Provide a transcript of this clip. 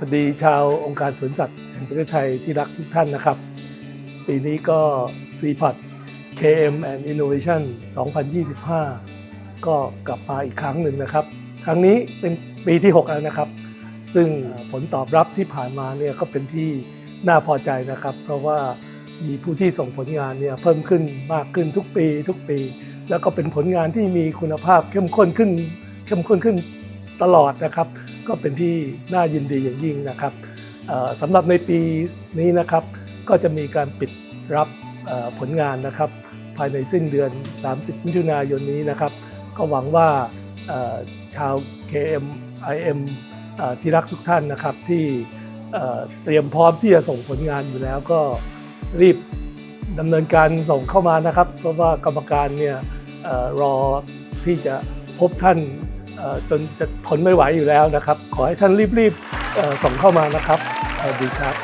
วัสดีชาวองค์การสวนสัตว์แห่งประเทศไทยที่รักทุกท่านนะครับ ปีนี้ก็ c p o t KM and Innovation 2025 ก็กลับมาอีกครั้งหนึ่งนะครับ ครั้งนี้เป็นปีที่ 6 แล้วนะครับ ซึ่งผลตอบรับที่ผ่านมาเนี่ยก็เป็นที่น่าพอใจนะครับ เพราะว่ามีผู้ที่ส่งผลงานเนี่ยเพิ่มขึ้นมากขึ้นทุกปี ทุกปี แล้วก็เป็นผลงานที่มีคุณภาพเข้มข้นขึ้น เข้มข้นขึ้น ตลอดนะครับก็เป็นที่น่ายินดีอย่างยิ่งนะครับสำหรับในปีนี้นะครับก็จะมีการปิดรับผลงานนะครับ ภายในสิ้นเดือน 30 มิถุนายนนี้นะครับ ก็หวังว่าชาว KM IM เอ่อที่รักทุกท่านนะครับที่เตรียมพร้อมที่จะส่งผลงานอยู่แล้วก็รีบดำเนินการส่งเข้ามานะครับ เพราะว่ากรรมการเนี่ยอรอที่จะพบท่าน จนจะทนไม่ไหวอยู่แล้วนะครับ ขอให้ท่านรีบๆส่งเข้ามานะครับสวัสดีครับ